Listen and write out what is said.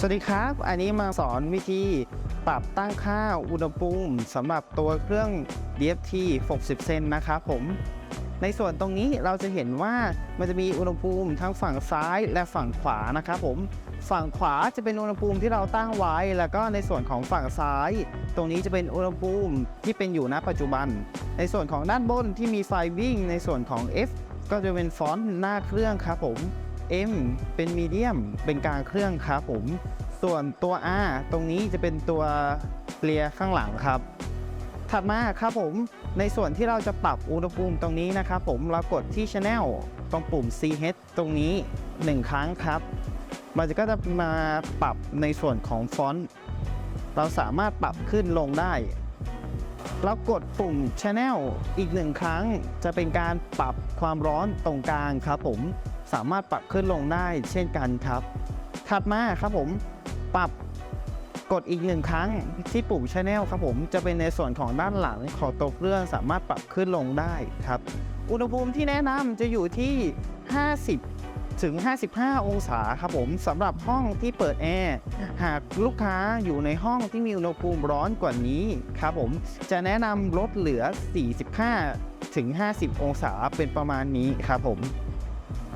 สวัสดีครับ อันนี้มาสอนวิธีปรับตั้งค่าอุณหภูมิสำหรับตัวเครื่อง DFT 60 เซนนะครับผม ในส่วนตรงนี้เราจะเห็นว่ามันจะมีอุณหภูมิทั้งฝั่งซ้ายและฝั่งขวานะครับผม ฝั่งขวาจะเป็นอุณหภูมิที่เราตั้งไว้ แล้วก็ในส่วนของฝั่งซ้าย ตรงนี้จะเป็นอุณหภูมิที่เป็นอยู่ณปัจจุบัน ในส่วนของด้านบนที่มีไฟวิ่ง ในส่วนของ F ก็จะเป็นฟอนต์หน้าเครื่องครับผม M เป็นมีเดียมเป็นกลางเครื่องครับผม ส่วนตัว R ตรงนี้จะเป็นตัวเกลียข้างหลังครับ ถัดมาครับผมในส่วนที่เราจะปรับอุณหภูมิตรงนี้นะครับผมเรากดที่ Channel ตรงปุ่ม CH ตรงนี้ 1 ครั้งครับ มันจะก็จะมาปรับในส่วนของฟอนต์เราสามารถปรับขึ้นลงได้แล้วกดปุ่ม Channel อีกหนึ่งครั้ง จะเป็นการปรับความร้อนตรงกลางครับผม สามารถปรับขึ้นลงได้เช่นกันครับ ถัดมาครับผมปรับกดอีกหนึ่งครั้งที่ปุ่ม Channel ครับผมจะเป็นในส่วนของด้านหลังของตัวเครื่องสามารถปรับขึ้นลงได้ครับ อุณหภูมิที่แนะนำจะอยู่ที่ 50 ถึง 55 องศาครับผมสำหรับห้องที่เปิดแอร์หากลูกค้าอยู่ในห้องที่มีอุณหภูมิร้อนกว่านี้ครับผมจะแนะนำลดเหลือ 45 ถึง 50 องศาเป็นประมาณนี้ครับผม